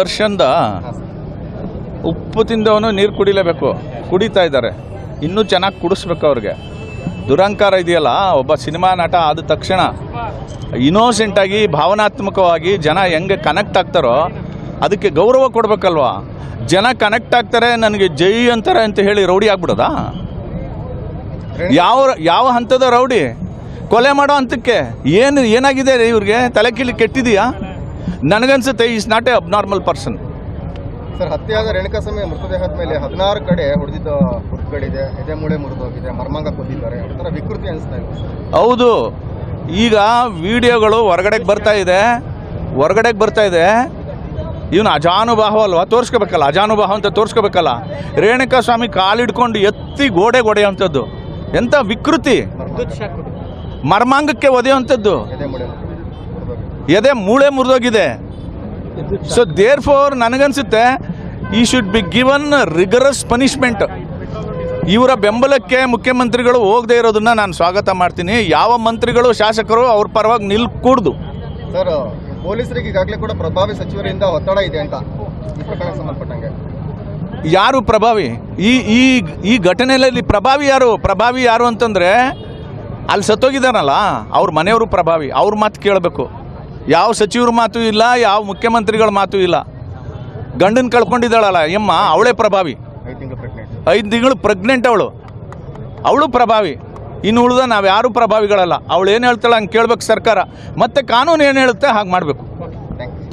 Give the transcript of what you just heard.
ದರ್ಶನ್ದ ಉಪ್ಪು ತಿಂದವನು ನೀರು ಕುಡಿಲೇಬೇಕು. ಕುಡಿತಾ ಇದ್ದಾರೆ. ಇನ್ನೂ ಚೆನ್ನಾಗಿ ಕುಡಿಸ್ಬೇಕು ಅವ್ರಿಗೆ. ದುರಂಕಾರ ಇದೆಯಲ್ಲ, ಒಬ್ಬ ಸಿನಿಮಾ ನಟ ಆದ ತಕ್ಷಣ ಇನೋಸೆಂಟಾಗಿ ಭಾವನಾತ್ಮಕವಾಗಿ ಜನ ಹೆಂಗೆ ಕನೆಕ್ಟ್ ಆಗ್ತಾರೋ, ಅದಕ್ಕೆ ಗೌರವ ಕೊಡಬೇಕಲ್ವಾ? ಜನ ಕನೆಕ್ಟ್ ಆಗ್ತಾರೆ, ನನಗೆ ಜೈ ಅಂತಾರೆ ಅಂತ ಹೇಳಿ ರೌಡಿ ಆಗ್ಬಿಡೋದಾ? ಯಾವ ಯಾವ ಹಂತದ ರೌಡಿ? ಕೊಲೆ ಮಾಡೋ ಹಂತಕ್ಕೆ ಏನು, ಏನಾಗಿದೆ ಇವ್ರಿಗೆ? ತಲೆ ಕೀಳಿ ಕೆಟ್ಟಿದೆಯಾ? ನನಗನ್ಸುತ್ತೆ is not a abnormal person sir ಹತ್ಯೆಯಾದ Renukaswamy ಮೃತದೇಹದ ಮೇಲೆ ಹದಿನಾರು ಕಡೆ ಹೊಡೆದಿದ್ದ ಹುಡುಗಳಿದೆ ಎದೆ ಮೂಳೆ ಮುರಿದೋಗಿದೆ ಮರ್ಮಾಂಗ ಕೊದ್ದಿದ್ದಾರೆ ಒಂಥರ ವಿಕೃತಿ ಅನಿಸ್ತಾ ಇದೆ ಹೌದು. ಈಗ ವಿಡಿಯೋಗಳು ಹೊರಗಡೆಗೆ ಬರ್ತಾ ಇದೆ ಹೊರಗಡೆಗೆ ಬರ್ತಾ ಇದೆ. ಇವನು ಅಜಾನುಭಾವ ಅಲ್ವಾ? ತೋರಿಸ್ಕೋಬೇಕಲ್ಲ ಅಜಾನುಭಾವ ಅಂತ ತೋರಿಸ್ಕೋಬೇಕಲ್ಲ. ರೇಣುಕಾ ಸ್ವಾಮಿ ಕಾಲಿಡ್ಕೊಂಡು ಎತ್ತಿ ಗೋಡೆ ಹೊಡೆಯುವಂಥದ್ದು ಎಂಥ ವಿಕೃತಿ. ಮರ್ಮಾಂಗಕ್ಕೆ ಒದೆಯುವಂಥದ್ದು. ಎದೆ ಮೂಳೆ ಮುರಿದೋಗಿದೆ. ಸೊ ದೇರ್ ಫೋರ್ ನನಗನ್ಸುತ್ತೆ he should be given rigorous punishment ಇವರ ಬೆಂಬಲಕ್ಕೆ ಮುಖ್ಯಮಂತ್ರಿಗಳು ಹೋಗದೆ ಇರೋದನ್ನ ನಾನು ಸ್ವಾಗತ ಮಾಡ್ತೀನಿ. ಯಾವ ಮಂತ್ರಿಗಳು ಶಾಸಕರು ಅವ್ರ ಪರವಾಗಿ ನಿಲ್ಕೂಡ್ದು. ಸರ್ ಪೊಲೀಸರಿಗೆ ಈಗಾಗಲೇ ಕೂಡ ಪ್ರಭಾವಿ ಸಚಿವರಿಂದ ಒತ್ತಡ ಇದೆ ಅಂತ ಈ ಸಂಬಂಧಪಟ್ಟಂಗೆ. ಯಾರು ಪ್ರಭಾವಿ? ಈ ಈ ಈ ಘಟನೆಯಲ್ಲಿ ಪ್ರಭಾವಿ ಯಾರು? ಪ್ರಭಾವಿ ಯಾರು ಅಂತಂದರೆ ಅಲ್ಲಿ ಸತ್ತೋಗಿದ್ದಾನಲ್ಲ ಅವ್ರ ಮನೆಯವರು ಪ್ರಭಾವಿ. ಅವ್ರ ಮಾತು ಕೇಳಬೇಕು. ಯಾವ ಸಚಿವರ ಮಾತು ಇಲ್ಲ ಯಾವ ಮುಖ್ಯಮಂತ್ರಿಗಳ ಮಾತು ಇಲ್ಲ. ಗಂಡನ ಕಳ್ಕೊಂಡಿದ್ದಾಳಲ್ಲ ಎಮ್ಮ ಅವಳೇ ಪ್ರಭಾವಿ. ಐದು ತಿಂಗಳು ಪ್ರೆಗ್ನೆಂಟ್ ಅವಳು. ಅವಳು ಪ್ರಭಾವಿ. ಇನ್ನು ಉಳಿದ ನಾವು ಯಾರು ಪ್ರಭಾವಿಗಳಲ್ಲ. ಅವಳು ಏನು ಹೇಳ್ತಾಳೆ ಹಂಗೆ ಕೇಳ್ಬೇಕು ಸರ್ಕಾರ. ಮತ್ತು ಕಾನೂನು ಏನು ಹೇಳುತ್ತೆ ಹಾಗೆ ಮಾಡಬೇಕು. Thank you